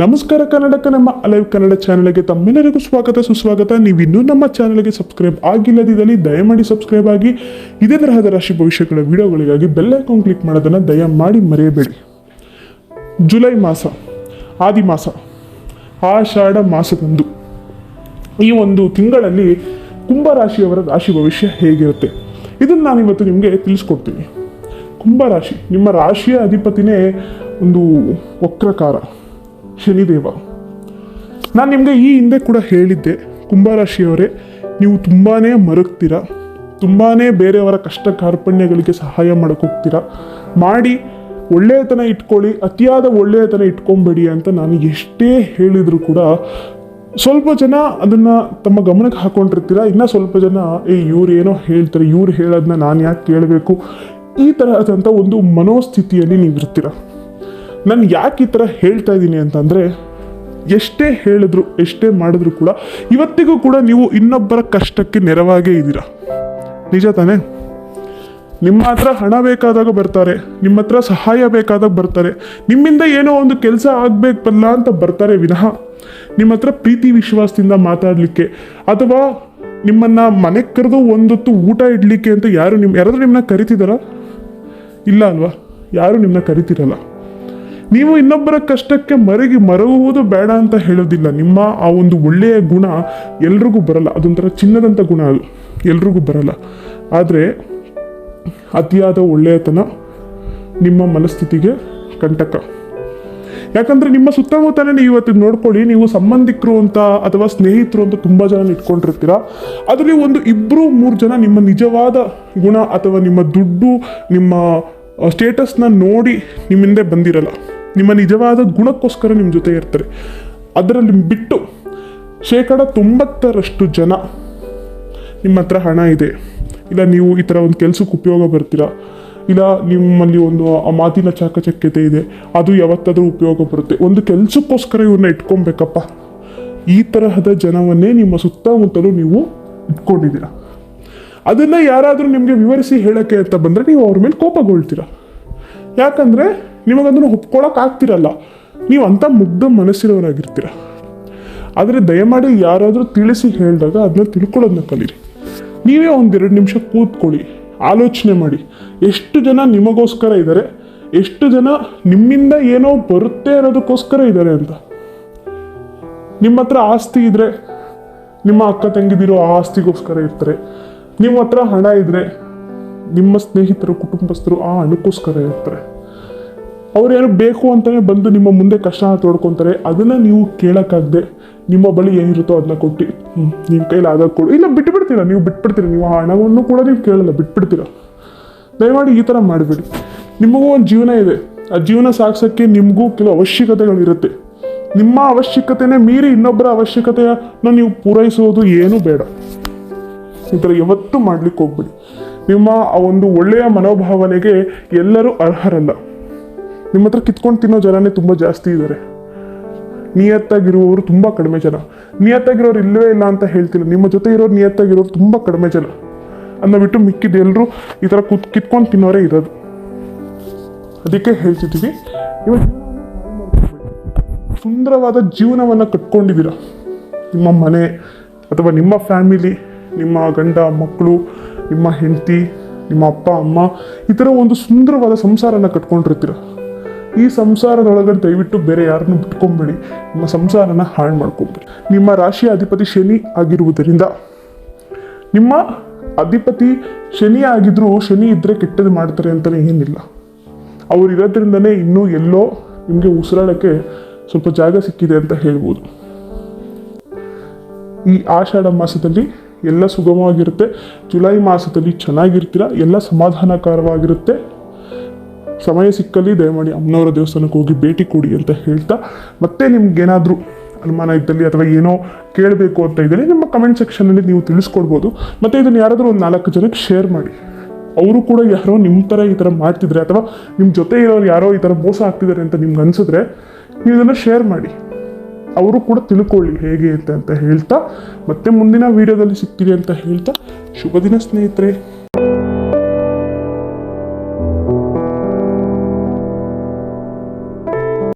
ನಮಸ್ಕಾರ ಕನ್ನಡಕ್ಕೆ ನಮ್ಮ ಅಲೈವ್ ಕನ್ನಡ ಚಾನಲ್ಗೆ ತಮ್ಮೆಲ್ಲರಿಗೂ ಸ್ವಾಗತ, ಸುಸ್ವಾಗತ. ನೀವು ಇನ್ನೂ ನಮ್ಮ ಚಾನಲ್ಗೆ ಸಬ್ಸ್ಕ್ರೈಬ್ ಆಗಿಲ್ಲದಿದ್ದಲ್ಲಿ ದಯಮಾಡಿ ಸಬ್ಸ್ಕ್ರೈಬ್ ಆಗಿ, ಇದೇ ತರಹದ ರಾಶಿ ಭವಿಷ್ಯಗಳ ವಿಡಿಯೋಗಳಿಗಾಗಿ ಬೆಲ್ ಐಕಾನ್ ಕ್ಲಿಕ್ ಮಾಡೋದನ್ನು ದಯಮಾಡಿ ಮರೆಯಬೇಡಿ. ಜುಲೈ ಮಾಸ, ಆದಿ ಮಾಸ, ಆಷಾಢ ಮಾಸದಂದು. ಈ ಒಂದು ತಿಂಗಳಲ್ಲಿ ಕುಂಭರಾಶಿಯವರ ರಾಶಿ ಭವಿಷ್ಯ ಹೇಗಿರುತ್ತೆ? ಇದನ್ನು ನಾನು ಇವತ್ತು ನಿಮಗೆ ತಿಳಿಸ್ಕೊಡ್ತೀನಿ. ಕುಂಭರಾಶಿ, ನಿಮ್ಮ ರಾಶಿಯ ಅಧಿಪತಿನೇ ಒಂದು ವಕ್ರಕಾರ. ಶನಿದೇವ. ನಾನು ನಿಮಗೆ ಈ ಹಿಂದೆ ಕೂಡ ಹೇಳಿದ್ದೆ ಕುಂಭರಾಶಿಯವರೇ ನೀವು ತುಂಬಾ ಮರಗ್ತೀರ ತುಂಬಾ ಬೇರೆಯವರ ಕಷ್ಟ ಕಾರ್ಪಣ್ಯಗಳಿಗೆ ಸಹಾಯ ಮಾಡಕ್ಕೆ ಹೋಗ್ತೀರಾ, ಮಾಡಿ ಒಳ್ಳೆಯತನ ಇಟ್ಕೊಳ್ಳಿ, ಅತಿಯಾದ ಒಳ್ಳೆಯತನ ಇಟ್ಕೊಂಬೇಡಿ ಅಂತ ನಾನು ಎಷ್ಟೇ ಹೇಳಿದರೂ ಕೂಡ ಸ್ವಲ್ಪ ಜನ ಅದನ್ನ ತಮ್ಮ ಗಮನಕ್ಕೆ ಹಾಕೊಂಡಿರ್ತೀರ, ಇನ್ನ ಸ್ವಲ್ಪ ಜನ, ಏ, ಇವ್ರು ಏನೋ ಹೇಳ್ತಾರೆ, ಇವ್ರು ಹೇಳೋದನ್ನ ನಾನು ಯಾಕೆ ಕೇಳಬೇಕು? ಈ ತರಹದಂಥ ಒಂದು ಮನೋಸ್ಥಿತಿಯಲ್ಲಿ ನೀವು ಇರ್ತೀರ ನಾನು ಯಾಕೆ ಈ ಥರ ಹೇಳ್ತಾ ಇದ್ದೀನಿ ಅಂತಂದರೆ, ಎಷ್ಟೇ ಹೇಳಿದ್ರು, ಎಷ್ಟೇ ಮಾಡಿದ್ರು ಕೂಡ ಇವತ್ತಿಗೂ ಕೂಡ ನೀವು ಇನ್ನೊಬ್ಬರ ಕಷ್ಟಕ್ಕೆ ನೆರವಾಗೇ ಇದ್ದೀರಾ? ನಿಜ ತಾನೇ? ನಿಮ್ಮ ಹತ್ರ ಹಣ ಬೇಕಾದಾಗ ಬರ್ತಾರೆ, ನಿಮ್ಮ ಹತ್ರ ಸಹಾಯ ಬೇಕಾದಾಗ ಬರ್ತಾರೆ, ನಿಮ್ಮಿಂದ ಏನೋ ಒಂದು ಕೆಲಸ ಆಗಬೇಕಲ್ಲ ಅಂತ ಬರ್ತಾರೆ ವಿನಃ, ನಿಮ್ಮ ಹತ್ರ ಪ್ರೀತಿ ವಿಶ್ವಾಸದಿಂದ ಮಾತಾಡಲಿಕ್ಕೆ ಅಥವಾ ನಿಮ್ಮನ್ನ ಮನೆಗೆ ಕರೆದು ಒಂದೊತ್ತು ಊಟ ಇಡಲಿಕ್ಕೆ ಅಂತ ಯಾರು ನಿಮ್ಮ ಯಾರಾದರೂ ನಿಮ್ಮನ್ನ ಕರಿತಿದ್ದಾರಾ? ಇಲ್ಲ ಅಲ್ವಾ? ಯಾರು ನಿಮ್ಮನ್ನ ಕರಿತಿರಲ್ಲ? ನೀವು ಇನ್ನೊಬ್ಬರ ಕಷ್ಟಕ್ಕೆ ಮರಗಿ ಮರಗುವುದು ಬೇಡ ಅಂತ ಹೇಳೋದಿಲ್ಲ ನಿಮ್ಮ ಆ ಒಂದು ಒಳ್ಳೆಯ ಗುಣ ಎಲ್ರಿಗೂ ಬರಲ್ಲ. ಅದೊಂಥರ ಚಿನ್ನದಂಥ ಗುಣ ಅದು. ಎಲ್ರಿಗೂ ಬರಲ್ಲ. ಆದರೆ ಅತಿಯಾದ ಒಳ್ಳೆಯತನ ನಿಮ್ಮ ಮನಸ್ಥಿತಿಗೆ ಕಂಟಕ. ಯಾಕಂದ್ರೆ ನಿಮ್ಮ ಸುತ್ತಮುತ್ತಲೇ ನೀವು ಇವತ್ತು ನೋಡ್ಕೊಳ್ಳಿ, ನೀವು ಸಂಬಂಧಿಕರು ಅಂತ ಅಥವಾ ಸ್ನೇಹಿತರು ಅಂತ ತುಂಬ ಜನ ಇಟ್ಕೊಂಡಿರ್ತೀರ. ಅದರಲ್ಲಿ ಒಂದು ಇಬ್ಬರು ಮೂರು ಜನ ನಿಮ್ಮ ನಿಜವಾದ ಗುಣ ಅಥವಾ ನಿಮ್ಮ ದುಡ್ಡು, ನಿಮ್ಮ ಸ್ಟೇಟಸ್ನ ನೋಡಿ ನಿಮ್ಮಿಂದೆ ಬಂದಿರಲ್ಲ. ನಿಮ್ಮ ನಿಜವಾದ ಗುಣಕ್ಕೋಸ್ಕರ ನಿಮ್ಮ ಜೊತೆ ಇರ್ತಾರೆ. ಅದರಲ್ಲಿ ಬಿಟ್ಟು ಶೇಕಡ ತೊಂಬತ್ತರಷ್ಟು ಜನ ನಿಮ್ಮ ಹತ್ರ ಹಣ ಇದೆ. ಇಲ್ಲ ನೀವು ಈ ಥರ ಒಂದು ಕೆಲಸಕ್ಕೆ ಉಪಯೋಗ ಬರ್ತೀರಾ ಇಲ್ಲ ನಿಮ್ಮಲ್ಲಿ ಒಂದು ಆ ಮಾತಿನ ಚಾಕಚಕ್ಯತೆ ಇದೆ. ಅದು ಯಾವತ್ತಾದರೂ ಉಪಯೋಗ ಬರುತ್ತೆ. ಒಂದು ಕೆಲಸಕ್ಕೋಸ್ಕರ ಇವನ್ನ ಇಟ್ಕೊಬೇಕಪ್ಪ. ಈ ತರಹದ ಜನವನ್ನೇ ನಿಮ್ಮ ಸುತ್ತಮುತ್ತಲು ನೀವು ಇಟ್ಕೊಂಡಿದ್ದೀರಾ. ಅದನ್ನ ಯಾರಾದರೂ ನಿಮಗೆ ವಿವರಿಸಿ ಹೇಳಕ್ಕೆ ಅಂತ ಬಂದರೆ ನೀವು ಅವ್ರ ಮೇಲೆ ಕೋಪಗೊಳ್ತೀರಾ. ಯಾಕಂದ್ರೆ ನಿಮಗದನ್ನು ಒಪ್ಕೊಳಕ್ ಆಗ್ತಿರಲ್ಲ ನೀವು ಅಂತ ಮುಗ್ಧ ಮನಸ್ಸಿರೋರಾಗಿರ್ತೀರ ಆದರೆ ದಯಮಾಡಿ ಯಾರಾದರೂ ತಿಳಿಸಿ ಹೇಳಿದಾಗ ಅದನ್ನ ತಿಳ್ಕೊಳ್ಳೋದನ್ನ ಕಲೀರಿ. ನೀವೇ ಒಂದೆರಡು ನಿಮಿಷ ಕೂತ್ಕೊಳ್ಳಿ. ಆಲೋಚನೆ ಮಾಡಿ. ಎಷ್ಟು ಜನ ನಿಮಗೋಸ್ಕರ ಇದ್ದಾರೆ? ಎಷ್ಟು ಜನ ನಿಮ್ಮಿಂದ ಏನೋ ಬರುತ್ತೆ ಅನ್ನೋದಕ್ಕೋಸ್ಕರ ಇದ್ದಾರೆ ಅಂತ. ನಿಮ್ಮ ಹತ್ರ ಆಸ್ತಿ ಇದ್ರೆ, ನಿಮ್ಮ ಅಕ್ಕ ತಂಗಿದಿರೋ ಆ ಆಸ್ತಿಗೋಸ್ಕರ ಇರ್ತಾರೆ. ನಿಮ್ಮ ಹತ್ರ ಹಣ ಇದ್ರೆ, ನಿಮ್ಮ ಸ್ನೇಹಿತರು, ಕುಟುಂಬಸ್ಥರು ಆ ಹಣಕ್ಕೋಸ್ಕರ ಇರ್ತಾರೆ. ಅವ್ರೇನು ಬೇಕು ಅಂತಲೇ ಬಂದು ನಿಮ್ಮ ಮುಂದೆ ಕಷ್ಟ ತೋಡ್ಕೊತಾರೆ, ಅದನ್ನು ನೀವು ಕೇಳೋಕ್ಕಾಗದೆ ನಿಮ್ಮ ಬಳಿ ಏನಿರುತ್ತೋ ಅದನ್ನ ಕೊಟ್ಟು. ಹ್ಞೂ ನಿಮ್ಮ ಕೈಲಿ ಆದಾಗ ಕೊಡು. ಇಲ್ಲ, ಬಿಟ್ಬಿಡ್ತೀರಾ? ನೀವು ಬಿಟ್ಬಿಡ್ತೀರಾ? ನೀವು ಆ ಹಣವನ್ನು ಕೂಡ ನೀವು ಕೇಳಲ್ಲ, ಬಿಟ್ಬಿಡ್ತೀರ? ದಯಮಾಡಿ ಈ ಥರ ಮಾಡಬೇಡಿ. ನಿಮಗೂ ಒಂದು ಜೀವನ ಇದೆ. ಆ ಜೀವನ ಸಾಗಿಸೋಕ್ಕೆ ನಿಮಗೂ ಕೆಲವು ಅವಶ್ಯಕತೆಗಳಿರುತ್ತೆ. ನಿಮ್ಮ ಅವಶ್ಯಕತೆನೇ ಮೀರಿ ಇನ್ನೊಬ್ಬರ ಅವಶ್ಯಕತೆಯನ್ನು ನೀವು ಪೂರೈಸೋದು ಏನೂ ಬೇಡ. ಈ ಥರ ಯಾವತ್ತೂ ಮಾಡ್ಲಿಕ್ಕೆ ಹೋಗ್ಬೇಡಿ. ನಿಮ್ಮ ಆ ಒಂದು ಒಳ್ಳೆಯ ಮನೋಭಾವನೆಗೆ ಎಲ್ಲರೂ ಅರ್ಹರಲ್ಲ. ನಿಮ್ಮ ಹತ್ರ ಕಿತ್ಕೊಂಡು ತಿನ್ನೋ ಜನನೇ ತುಂಬ ಜಾಸ್ತಿ ಇದ್ದಾರೆ ನಿಯತ್ತಾಗಿರುವವರು ತುಂಬ ಕಡಿಮೆ ಜನ. ನಿಯತ್ತಾಗಿರೋರು ಇಲ್ಲವೇ ಇಲ್ಲ ಅಂತ ಹೇಳ್ತಿಲ್ಲ ನಿಮ್ಮ ಜೊತೆ ಇರೋರು ನಿಯತ್ತಾಗಿರೋರು ತುಂಬ ಕಡಿಮೆ ಜನ. ಅದನ್ನ ಬಿಟ್ಟು ಮಿಕ್ಕಿದ ಎಲ್ಲರೂ ಈ ಥರ ಕುತ್ ಕಿತ್ಕೊಂಡು ತಿನ್ನೋರೇ ಇರೋದು. ಅದಕ್ಕೆ ಹೇಳ್ತಿದ್ದೀವಿ ಇವಾಗ ಸುಂದರವಾದ ಜೀವನವನ್ನು ಕಟ್ಕೊಂಡಿದ್ದೀರ? ನಿಮ್ಮ ಮನೆ ಅಥವಾ ನಿಮ್ಮ ಫ್ಯಾಮಿಲಿ, ನಿಮ್ಮ ಗಂಡ, ಮಕ್ಕಳು, ನಿಮ್ಮ ಹೆಂಡತಿ, ನಿಮ್ಮ ಅಪ್ಪ, ಅಮ್ಮ, ಈ ಥರ ಒಂದು ಸುಂದರವಾದ ಸಂಸಾರನ ಕಟ್ಕೊಂಡಿರ್ತೀರ? ಈ ಸಂಸಾರದೊಳಗಡೆ ದಯವಿಟ್ಟು ಬೇರೆ ಯಾರನ್ನು ಬಿಟ್ಕೊಂಬೇಡಿ. ನಿಮ್ಮ ಸಂಸಾರನ ಹಾಳು ಮಾಡ್ಕೊಬೇಡಿ. ನಿಮ್ಮ ರಾಶಿಯ ಅಧಿಪತಿ ಶನಿ ಆಗಿರುವುದರಿಂದ, ನಿಮ್ಮ ಅಧಿಪತಿ ಶನಿ ಆಗಿದ್ರೂ ಶನಿ ಇದ್ರೆ ಕೆಟ್ಟದ್ದು ಮಾಡ್ತಾರೆ ಅಂತಲೇ ಏನಿಲ್ಲ. ಅವ್ರು ಇರೋದ್ರಿಂದನೇ ಇನ್ನೂ ಎಲ್ಲೋ ನಿಮಗೆ ಉಸಿರಾಡೋಕ್ಕೆ ಸ್ವಲ್ಪ ಜಾಗ ಸಿಕ್ಕಿದೆ ಅಂತ ಹೇಳ್ಬೋದು. ಈ ಆಷಾಢ ಮಾಸದಲ್ಲಿ ಎಲ್ಲ ಸುಗಮವಾಗಿರುತ್ತೆ. ಜುಲೈ ಮಾಸದಲ್ಲಿ ಚೆನ್ನಾಗಿರ್ತೀರ, ಎಲ್ಲ ಸಮಾಧಾನಕರವಾಗಿರುತ್ತೆ. ಸಮಯ ಸಿಕ್ಕಲ್ಲಿ ದಯಮಾಡಿ ಅಮ್ಮನವರ ದೇವಸ್ಥಾನಕ್ಕೆ ಹೋಗಿ ಭೇಟಿ ಕೊಡಿ ಅಂತ ಹೇಳ್ತಾ ಮತ್ತೆ ನಿಮ್ಗೇನಾದರೂ ಅನುಮಾನ ಇದ್ದಲ್ಲಿ ಅಥವಾ ಏನೋ ಕೇಳಬೇಕು ಅಂತ ಇದ್ದಲ್ಲಿ ನಿಮ್ಮ ಕಮೆಂಟ್ ಸೆಕ್ಷನಲ್ಲಿ ನೀವು ತಿಳಿಸ್ಕೊಡ್ಬೋದು. ಮತ್ತು ಇದನ್ನು ಯಾರಾದರೂ ಒಂದು ನಾಲ್ಕು ಜನಕ್ಕೆ ಶೇರ್ ಮಾಡಿ. ಅವರು ಕೂಡ ಯಾರೋ ನಿಮ್ಮ ಥರ ಈ ಥರ ಮಾಡ್ತಿದ್ರೆ ಅಥವಾ ನಿಮ್ಮ ಜೊತೆ ಇರೋರು ಯಾರೋ ಈ ಥರ ಮೋಸ ಆಗ್ತಿದ್ದಾರೆ ಅಂತ ನಿಮ್ಗೆ ಅನಿಸಿದ್ರೆ ನೀವು ಇದನ್ನು ಶೇರ್ ಮಾಡಿ. ಅವರು ಕೂಡ ತಿಳ್ಕೊಳ್ಳಿ ಹೇಗೆ ಅಂತ ಅಂತ ಹೇಳ್ತಾ ಮತ್ತೆ ಮುಂದಿನ ವಿಡಿಯೋದಲ್ಲಿ ಸಿಗ್ತೀರಿ ಅಂತ ಹೇಳ್ತಾ ಶುಭ ದಿನ ಸ್ನೇಹಿತರೆ.